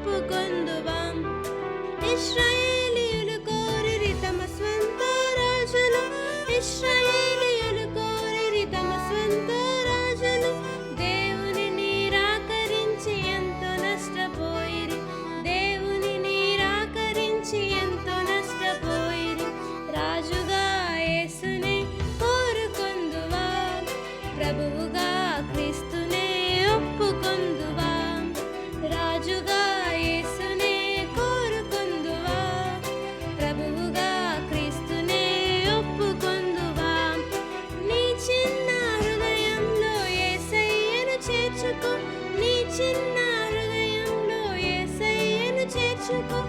ఒప్పుకొందువాం ఇస్రాయేలీయులు కోరిరి తమ స్వంత రాజును ఇస్రాయేలీయులు కోరిరి తమ స్వంత రాజును దేవుని నిరాకరించి ఎంతో నష్టపోయిరి. దేవుని నిరాకరించి ఎంతో నష్టపోయిరి. రాజుగా యేసుని కోరుకొందువాం. ప్రభువు చిన్న హృదయంలో ఏసయ్యను చేర్చుకో.